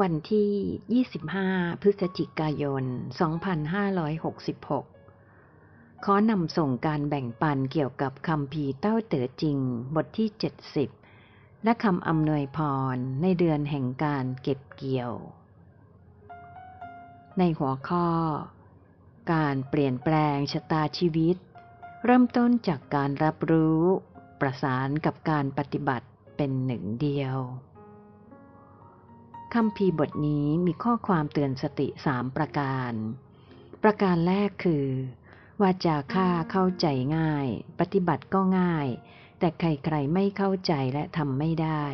วันที่ 25 พฤศจิกายน 2566 ขอนำส่งการแบ่งปันเกี่ยวกับคำพีเต้าเต๋อจริง บทที่ 70 และคำอำนวยพรในเดือนแห่งการเก็บเกี่ยว ในหัวข้อ การเปลี่ยนแปลงชะตาชีวิต เริ่มต้นจากการรับรู้ ประสานกับการปฏิบัติเป็นหนึ่งเดียว คำพีบทนี้มีข้อความเตือนสติสามประการ ประการแรกคือ วาจาค่าเข้าใจง่าย ปฏิบัติก็ง่าย แต่ใครๆไม่เข้าใจและทำไม่ได้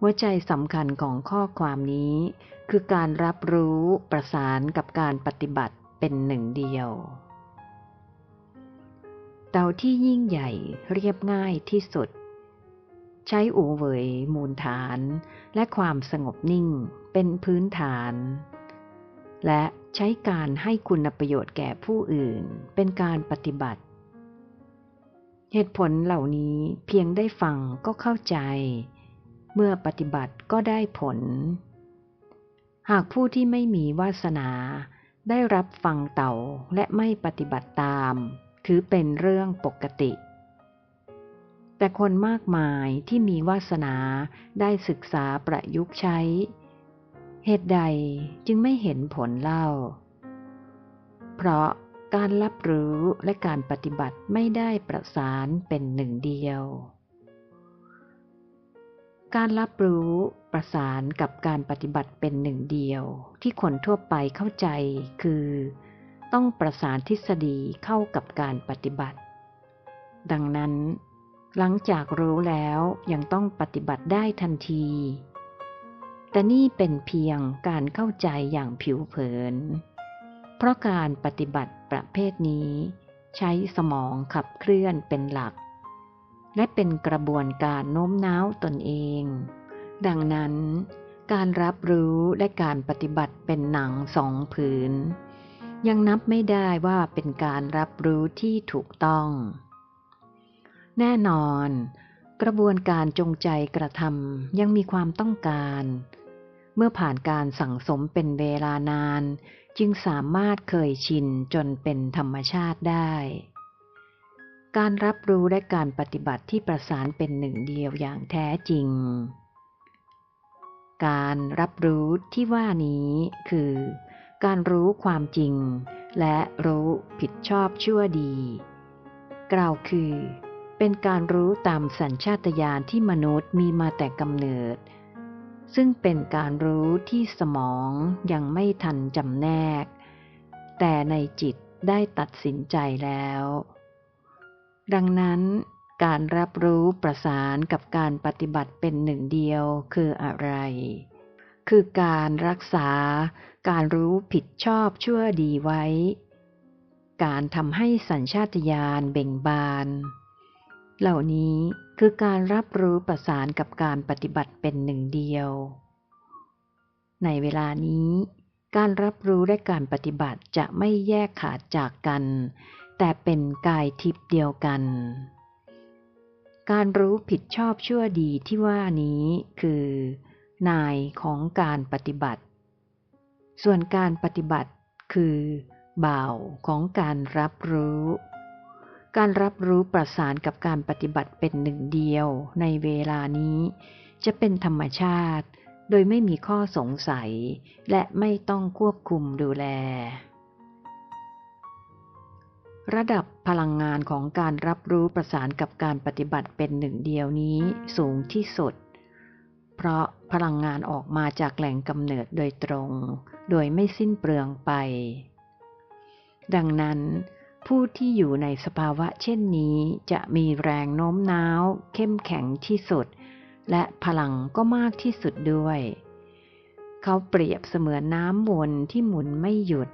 หัวใจสำคัญของข้อความนี้ คือการรับรู้ประสานกับการปฏิบัติเป็นหนึ่งเดียว เตาที่ยิ่งใหญ่เรียบง่ายที่สุด ใช้อูเหวยมูลฐาน และความสงบนิ่งเป็นพื้นฐาน และใช้การให้คุณประโยชน์แก่ผู้อื่นเป็นการปฏิบัติ เหตุผลเหล่านี้เพียงได้ฟังก็เข้าใจ เมื่อปฏิบัติก็ได้ผล หากผู้ที่ไม่มีวาสนาได้รับฟังเต่าและไม่ปฏิบัติตาม ถือเป็นเรื่องปกติ แต่คนมากมายที่มีวาสนาได้ศึกษาประยุกต์ใช้ เหตุใดจึงไม่เห็นผลเล่า เพราะการรับรู้และการปฏิบัติไม่ได้ประสานเป็นหนึ่งเดียว การรับรู้ประสานกับการปฏิบัติเป็นหนึ่งเดียว ที่คนทั่วไปเข้าใจคือ ต้องประสานทฤษฎีเข้ากับการปฏิบัติ ดังนั้น หลังจากรู้แล้วยังต้องปฏิบัติได้ทันที แต่นี่เป็นเพียงการเข้าใจอย่างผิวเผิน เพราะการปฏิบัติประเภทนี้ ใช้สมองขับเคลื่อนเป็นหลัก และเป็นกระบวนการโน้มน้าวตนเอง ดังนั้น การรับรู้และการปฏิบัติเป็นหนังสองผืน ยังนับไม่ได้ว่าเป็นการรับรู้ที่ถูกต้อง แน่นอน กระบวนการจงใจกระทำยังมีความต้องการ เมื่อผ่านการสั่งสมเป็นเวลานาน จึงสามารถเคยชินจนเป็นธรรมชาติได้ การรับรู้และการปฏิบัติที่ประสานเป็นหนึ่งเดียวอย่างแท้จริง การรับรู้ที่ว่านี้คือ การรู้ความจริงและรู้ผิดชอบชั่วดี กล่าวคือ เป็นการรู้ตามสัญชาตญาณที่มนุษย์มีมาแต่กำเนิด ซึ่งเป็นการรู้ที่สมองยังไม่ทันจำแนก แต่ในจิตได้ตัดสินใจแล้ว ดังนั้นการรับรู้ประสานกับการปฏิบัติเป็นหนึ่งเดียวคืออะไร คือการรักษาการรู้ผิดชอบชั่วดีไว้ การทำให้สัญชาตญาณเบ่งบาน เหล่านี้คือการรับรู้ประสานกับการปฏิบัติเป็นหนึ่งเดียว ในเวลานี้ การรับรู้และการปฏิบัติจะไม่แยกขาดจากกัน แต่เป็นกายทิพย์เดียวกัน การรู้ผิดชอบชั่วดีที่ว่านี้คือ นายของการปฏิบัติ ส่วนการปฏิบัติคือ บ่าวของการรับรู้ การรับรู้ประสานกับการปฏิบัติเป็นหนึ่งเดียวในเวลานี้ จะเป็นธรรมชาติ โดยไม่มีข้อสงสัย และไม่ต้องควบคุมดูแล ระดับพลังงานของการรับรู้ประสานกับการปฏิบัติเป็นหนึ่งเดียวนี้สูงที่สุด เพราะพลังงานออกมาจากแหล่งกำเนิดโดยตรง โดยไม่สิ้นเปลืองไป ดังนั้น ผู้ที่อยู่ในสภาวะเช่นนี้จะมีแรงโน้มน้าว เข้มแข็งที่สุด และพลังก็มากที่สุดด้วย เขาเปรียบเสมือนน้ำวนที่หมุนไม่หยุด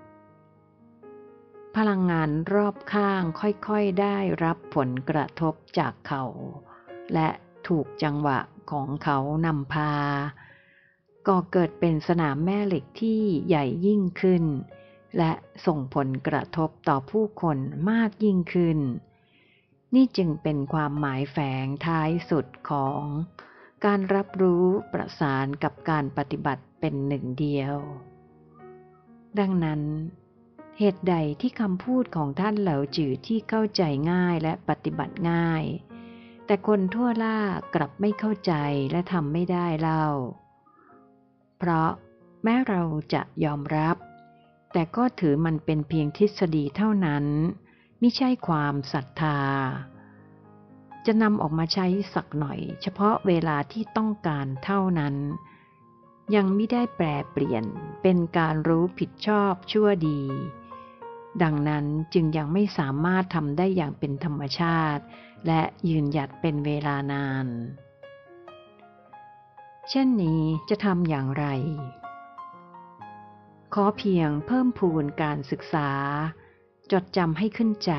พลังงานรอบข้างค่อยๆได้รับผลกระทบจากเขา และถูกจังหวะของเขานำพา ก็เกิดเป็นสนามแม่เหล็กที่ใหญ่ยิ่งขึ้น และส่งผลกระทบต่อผู้คนมากยิ่งขึ้น นี่จึงเป็นความหมายแฝงท้ายสุดของ การรับรู้ประสานกับการปฏิบัติเป็นหนึ่งเดียว ดังนั้น เหตุใดที่คำพูดของท่านเหล่าจือที่เข้าใจง่ายและปฏิบัติง่าย แต่คนทั่วล่ากลับไม่เข้าใจและทำไม่ได้เล่า เพราะแม้เราจะยอมรับ แต่ก็ถือมันเป็นเพียงทฤษฎีเท่านั้น ไม่ใช่ความศรัทธา จะนำออกมาใช้สักหน่อย เฉพาะเวลาที่ต้องการเท่านั้น ยังไม่ได้แปลเปลี่ยนเป็นการรู้ผิดชอบชั่วดี ดังนั้นจึงยังไม่สามารถทำได้อย่างเป็นธรรมชาติ และยืนหยัดเป็นเวลานาน เช่นนี้จะทำอย่างไร ขอเพียงเพิ่มพูนการศึกษา จดจำให้ขึ้นใจ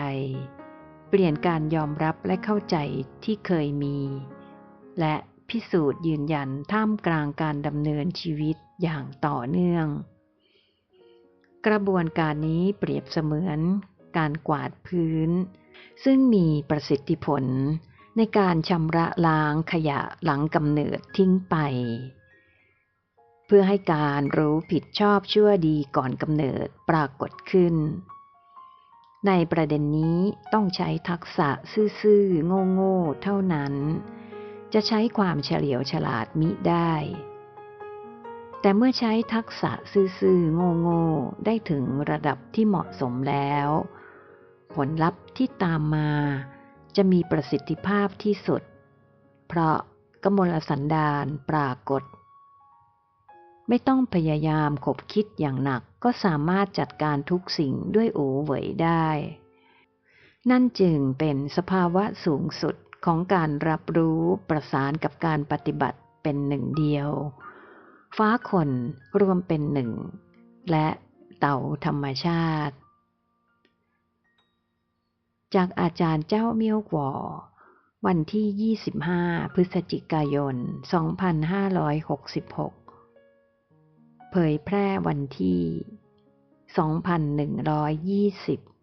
เปลี่ยนการยอมรับและเข้าใจที่เคยมี และพิสูจน์ยืนยันท่ามกลางการดำเนินชีวิตอย่างต่อเนื่อง กระบวนการนี้เปรียบเสมือนการกวาดพื้น ซึ่งมีประสิทธิผลในการชำระล้างขยะหลังกำเนิดทิ้งไป เพื่อให้การรู้ผิดชอบชั่วดีก่อนกำเนิดปรากฏขึ้น ในประเด็นนี้ต้องใช้ทักษะซื่อๆโง่ๆเท่านั้น จะใช้ความเฉลียวฉลาดมิได้ แต่เมื่อใช้ทักษะซื่อๆโง่ๆได้ถึงระดับที่เหมาะสมแล้ว ผลลัพธ์ที่ตามมาจะมีประสิทธิภาพที่สุด เพราะกมลสันดานปรากฏ ไม่ต้องพยายามขบคิดอย่างหนักก็สามารถจัดการทุกสิ่งด้วยโอเหวยได้ นั่นจึงเป็นสภาวะสูงสุดของการรับรู้ประสานกับการปฏิบัติเป็นหนึ่งเดียว ฟ้าคนรวมเป็นหนึ่ง และเต่าธรรมชาติ จากอาจารย์เจ้าเมียวกวอวันที่ 25 พฤศจิกายน 2566 เผยแพร่วันที่ 2120